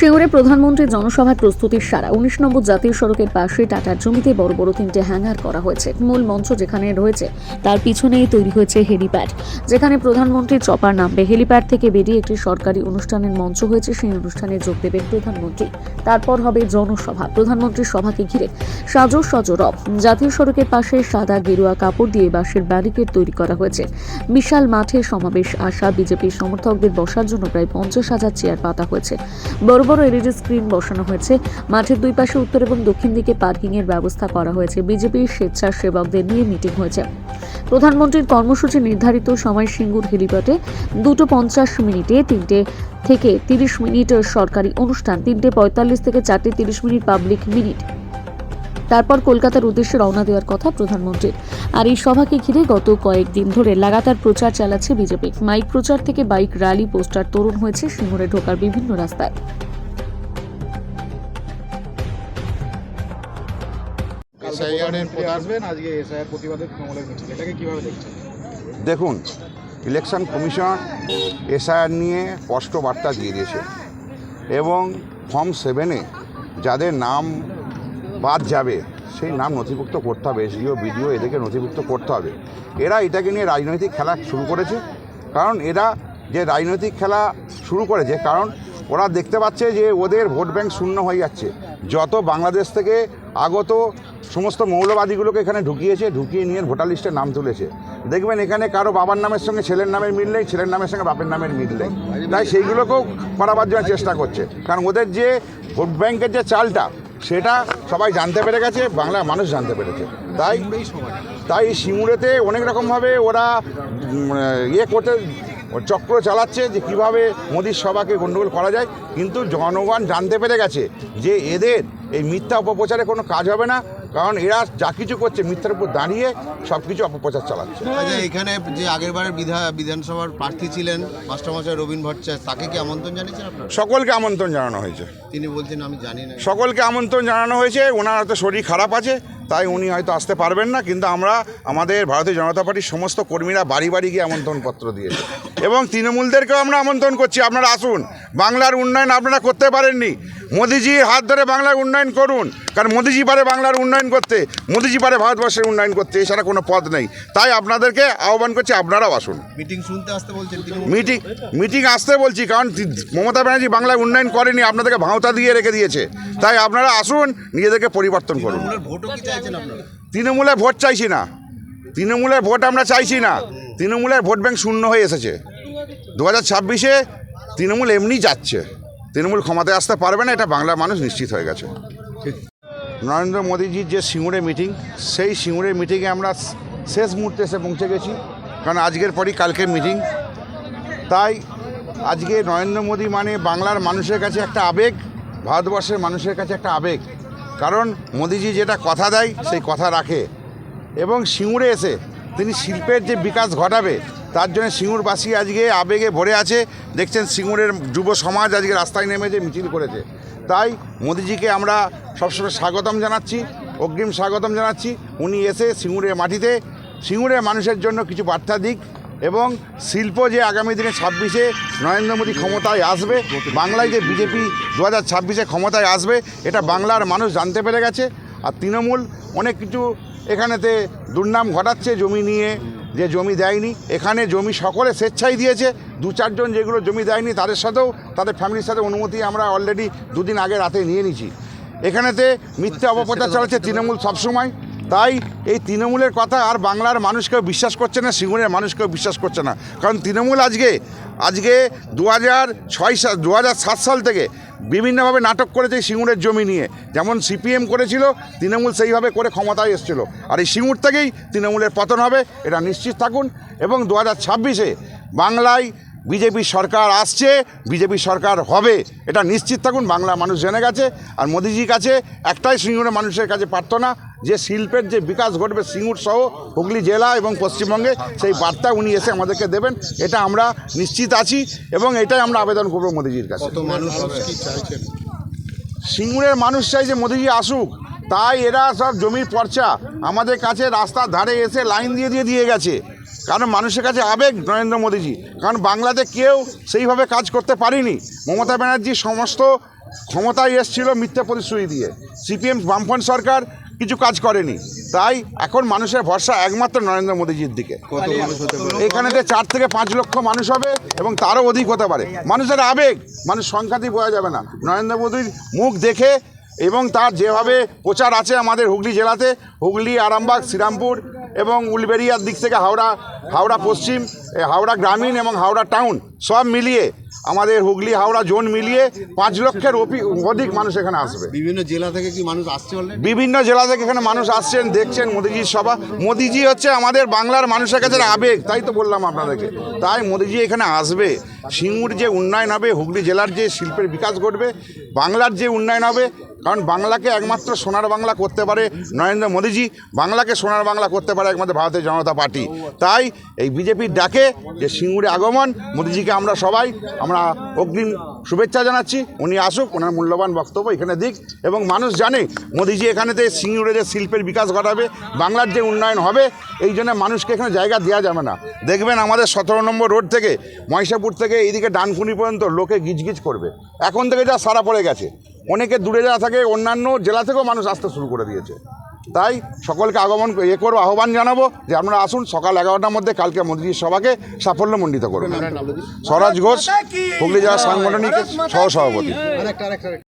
সিঙ্গুরে প্রধানমন্ত্রীর জনসভার প্রস্তুতির সারা উনিশ নম্বর জাতীয় সড়কের পাশে টাটার জমিতে বড় বড় তিনটে হ্যাঙ্গার করা হয়েছে। মূল মঞ্চ যেখানে রয়েছে, তার পিছনেই তৈরি হয়েছে হেলিপ্যাড। যেখানে প্রধানমন্ত্রী চপার নামবে। হেলিপ্যাড থেকে বেরিয়ে একটি সরকারি অনুষ্ঠানের মঞ্চ হয়েছে। সেই অনুষ্ঠানে যোগ দেবেন প্রধানমন্ত্রী। তারপর হবে জনসভা। প্রধানমন্ত্রীর সভাকে ঘিরে সাজো সজরব জাতীয় সড়কের পাশে সাদা গেরুয়া কাপড় দিয়ে বাঁশের ব্যারিকেড তৈরি করা হয়েছে। বিশাল মাঠে সমাবেশ। আসা বিজেপির সমর্থকদের বসার জন্য প্রায় পঞ্চাশ হাজার চেয়ার পাতা হয়েছে। বড় বড় এলইডি স্ক্রিন বসানো হয়েছে। মাঠের দুই পাশে উত্তর এবং দক্ষিণ দিকে পার্কিং এর ব্যবস্থা করা হয়েছে। বিজেপির স্বেচ্ছাসেবকদের নিয়ে মিটিং হয়েছে। প্রধানমন্ত্রীর কর্মসূচি নির্ধারিত সময় সিঙ্গুর হেলিপ্যাডে দুটো পঞ্চাশ মিনিটে তিনটে থেকে তিরিশ মিনিট সরকারি অনুষ্ঠান, তিনটে পঁয়তাল্লিশ থেকে চারটে তিরিশ মিনিট পাবলিক মিনিট তারপর কলকাতার উদ্দেশ্যে রওনা দেওয়ার কথা প্রধানমন্ত্রীর। আর এই সভাকে ঘিরে গত কয়েকদিন ধরে লাগাতার প্রচার চালাচ্ছে বিজেপি। মাইক প্রচার থেকে বাইক র্যালি পোস্টার তরুণ হয়েছে, সিঙ্গুরে ঢোকার বিভিন্ন রাস্তায়। এসআইআর এর আসবেন আজকে এসআইআর প্রতিবাদে তৃণমূলের মিছিল। এটাকে কীভাবে দেখছেন? দেখুন ইলেকশন কমিশন এসআইআর নিয়ে স্পষ্ট বার্তা দিয়ে দিয়েছে এবং ফর্ম সেভেনে যাদের নাম বাদ যাবে সেই নাম নথিভুক্ত করতে হবে এসডিও বিডিও এদেরকে নথিভুক্ত করতে হবে। এরা এটাকে নিয়ে রাজনৈতিক খেলা শুরু করেছে কারণ এরা যে রাজনৈতিক খেলা শুরু করেছে কারণ ওরা দেখতে পাচ্ছে যে ওদের ভোট ব্যাংক শূন্য হয়ে যাচ্ছে। যত বাংলাদেশ থেকে আগত সমস্ত মৌলবাদীগুলোকে এখানে ঢুকিয়েছে, ঢুকিয়ে নিয়ে ভোটার লিস্টে নাম তুলেছে। দেখবেন এখানে কারও বাবার নামের সঙ্গে ছেলের নামের মিল নেই, ছেলের নামের সঙ্গে বাপের নামের মিল নেই। তাই সেইগুলোকেও করাবার জন্য চেষ্টা করছে। কারণ ওদের যে ভোট ব্যাংকের যে চালটা, সেটা সবাই জানতে পেরে গেছে, বাংলার মানুষ জানতে পেরেছে। তাই তাই সিঙ্গুরেতে অনেক রকমভাবে ওরা ইয়ে করতে, চক্র চালাচ্ছে যে কীভাবে মোদির সভাকে গণ্ডগোল করা যায়। কিন্তু জনগণ জানতে পেরে গেছে যে এদের এই মিথ্যা অপপ্রচারে কোনো কাজ হবে না। কারণ এরা যা কিছু করছে মিথ্যার উপর দাঁড়িয়ে সব কিছু অপপ্রচার চালাচ্ছে। আচ্ছা এখানে যে আগের বারের বিধা বিধানসভার প্রার্থী ছিলেন মাস্টারমশাই রবীন ভট্টাচার্য তাকে কি আমন্ত্রণ জানিয়েছেন আপনারা? সকলকে আমন্ত্রণ জানানো হয়েছে। তিনি বলছেন আমি জানি না। সকলকে আমন্ত্রণ জানানো হয়েছে ওনার হয়তো শরীর খারাপ আছে তাই উনি হয়তো আসতে পারবেন না কিন্তু আমরা আমাদের ভারতীয় জনতা পার্টির সমস্ত কর্মীরা বাড়ি বাড়ি গিয়ে আমন্ত্রণপত্র দিয়েছে। এবং তৃণমূলদেরকেও আমরা আমন্ত্রণ করছি আপনারা আসুন। বাংলার উন্নয়ন আপনারা করতে পারেননি। মোদিজির হাত ধরে বাংলার উন্নয়ন করুন। কারণ মোদিজি পারে বাংলার উন্নয়ন করতে মোদিজি পারে ভারতবর্ষের উন্নয়ন করতে এছাড়া কোনো পথ নেই। তাই আপনাদেরকে আহ্বান করছি আপনারাও আসুন। মিটিং শুনতে আসতে বলছেন মিটিং মিটিং আসতে বলছি কারণ মমতা ব্যানার্জি বাংলায় উন্নয়ন করেনি আপনাদেরকে ভাঁওতা দিয়ে রেখে দিয়েছে। তাই আপনারা আসুন নিজেদেরকে পরিবর্তন করুন। তৃণমূলে ভোট চাইছি না। তৃণমূলের ভোট আমরা চাইছি না। তৃণমূলের ভোট ব্যাংক শূন্য হয়ে এসেছে। দু হাজার ছাব্বিশে তৃণমূল এমনি যাচ্ছে। তৃণমূল ক্ষমতায় আসতে পারবে না, এটা বাংলার মানুষ নিশ্চিত হয়ে গেছে। নরেন্দ্র মোদীজির যে সিঙ্গুরে মিটিং, সেই সিঙ্গুরে মিটিংয়ে আমরা শেষ মুহূর্তে এসে পৌঁছে গেছি, কারণ আজকের পরই কালকের মিটিং। তাই আজকে নরেন্দ্র মোদী মানে বাংলার মানুষের কাছে একটা আবেগ, ভারতবর্ষের মানুষের কাছে একটা আবেগ। কারণ মোদিজি যেটা কথা দেয়, সেই কথা রাখে। এবং সিঙ্গুরে এসে তিনি শিল্পের যে বিকাশ ঘটাবে তার জন্য সিঙ্গুরবাসী আজকে আবেগে ভরে আছে। দেখছেন সিঙ্গুরের যুব সমাজ আজকে রাস্তায় নেমেছে মিছিল করেছে। তাই মোদিজিকে আমরা সবসময় স্বাগতম জানাচ্ছি, অগ্রিম স্বাগতম জানাচ্ছি। উনি এসে সিঙ্গুরের মাটিতে, সিঙ্গুরের মানুষের জন্য কিছু বার্তা দিক এবং শিল্প যে আগামী দিনে ছাব্বিশে নরেন্দ্র মোদী ক্ষমতায় আসবে, বাংলায় যে বিজেপি দু হাজার ছাব্বিশে ক্ষমতায় আসবে, এটা বাংলার মানুষ জানতে পেরে গেছে। আর তৃণমূল অনেক কিছু এখানেতে দুর্নাম ঘটাচ্ছে জমি নিয়ে যে জমি দেয়নি এখানে জমি সকলে স্বেচ্ছাই দিয়েছে। দু চারজন যেগুলো জমি দেয়নি তাদের সাথেও তাদের ফ্যামিলির সাথে অনুমতি আমরা অলরেডি দুদিন আগে রাতে নিয়ে নিয়েছি। এখানেতে মিথ্যা অপপ্রচার চলেছে তৃণমূল সবসময়। তাই এই তৃণমূলের কথা আর বাংলার মানুষকেও বিশ্বাস করছে না সিঙ্গুরের মানুষকেও বিশ্বাস করছে না। কারণ তৃণমূল আজকে আজকে দু হাজার ছয় সাল দু হাজার সাত সাল থেকে বিভিন্নভাবে নাটক করেছে সিঙ্গুরের জমি নিয়ে। যেমন সিপিএম করেছিল, তৃণমূল সেইভাবে করে ক্ষমতায় এসেছিল। আর এই সিঙ্গুর থেকেই তৃণমূলের পতন হবে, এটা নিশ্চিত থাকুন। এবং দু হাজার ছাব্বিশে বাংলায় বিজেপি সরকার আসছে বিজেপি সরকার হবে। এটা নিশ্চিত থাকুন বাংলা মানুষ জেনে গেছে। আর মোদিজির কাছে একটাই সিঙ্গুরের মানুষের কাছে প্রার্থনা যে শিল্পের যে বিকাশ ঘটবে সিঙ্গুর সহ হুগলি জেলা এবং পশ্চিমবঙ্গে সেই বার্তা উনি এসে আমাদেরকে দেবেন। এটা আমরা নিশ্চিত আছি এবং এটাই আমরা আবেদন করব মোদিজির কাছে। সিঙ্গুরের মানুষ চাই যে মোদিজি আসুক তাই এরা সব জমির পর্চা। আমাদের কাছে রাস্তার ধারে এসে লাইন দিয়ে দিয়ে দিয়ে গেছে। কারণ মানুষের কাছে আবেগ নরেন্দ্র মোদীজি। কারণ বাংলাতে কেউ সেইভাবে কাজ করতে পারেনি। মমতা ব্যানার্জি সমস্ত ক্ষমতায় এসেছিল মিথ্যে প্রতিশ্রুতি দিয়ে। সিপিএম বামফ্রন্ট সরকার কিছু কাজ করেনি। তাই এখন মানুষের ভরসা একমাত্র নরেন্দ্র মোদীজির দিকে। এখানেতে চার থেকে পাঁচ লক্ষ মানুষ হবে এবং তারও অধিক হতে পারে। মানুষের আবেগ মানুষ সংখ্যাতেই বোঝা যাবে না। নরেন্দ্র মোদীর মুখ দেখে এবং তার যেভাবে প্রচার আছে আমাদের হুগলি জেলাতে হুগলি আরামবাগ শ্রীরামপুর এবং উলবেরিয়ার দিক থেকে হাওড়া হাওড়া পশ্চিম হাওড়া গ্রামীণ এবং হাওড়া টাউন সব মিলিয়ে আমাদের হুগলি হাওড়া জোন মিলিয়ে পাঁচ লক্ষের অধিক মানুষ এখানে আসবে। বিভিন্ন জেলা থেকে কি মানুষ আসছে বিভিন্ন জেলা থেকে এখানে মানুষ আসছেন দেখছেন মোদিজির সভা। মোদিজি হচ্ছে আমাদের বাংলার মানুষের কাছে আবেগ তাই তো বললাম আপনাদেরকে। তাই মোদিজি এখানে আসবে। সিঙ্গুর যে উন্নয়ন হবে হুগলি জেলার যে শিল্পের বিকাশ ঘটবে বাংলার যে উন্নয়ন হবে কারণ বাংলাকে একমাত্র সোনার বাংলা করতে পারে নরেন্দ্র মোদিজি, বাংলাকে সোনার বাংলা করতে পারে একমাত্র ভারতীয় জনতা পার্টি। তাই এই বিজেপির ডাকে যে সিঙ্গুরে আগমন, মোদিজিকে আমরা সবাই, আমরা অগ্রিম শুভেচ্ছা জানাচ্ছি। উনি আসুক, ওনার মূল্যবান বক্তব্য এখানে দিক এবং মানুষ জানে, মোদিজি এখানেতে সিঙ্গুরে যে শিল্পের বিকাশ ঘটাবে, বাংলার যে উন্নয়ন হবে, এই জন্য মানুষকে এখানে জায়গা দেওয়া যাবে না। দেখবেন আমাদের সতেরো নম্বর রোড থেকে, মহিষাপুর থেকে, এইদিকে ডানকুনি পর্যন্ত লোকে গিজগিজ করবে। এখন থেকে যা সারা পড়ে গেছে। অনেকে দূরে যারা থাকে অন্যান্য জেলা থেকেও মানুষ আসতে শুরু করে দিয়েছে। তাই সকলকে আগমন এ করব আহ্বান জানাব যে আপনারা আসুন সকাল এগারোটার মধ্যে কালকে মন্ত্রীর সভাকে সাফল্যমণ্ডিত করবেন। স্বরাজ ঘোষ হুগলি জেলা সাংগঠনিক সহসভাপতি। আরেকটা আরেকটা।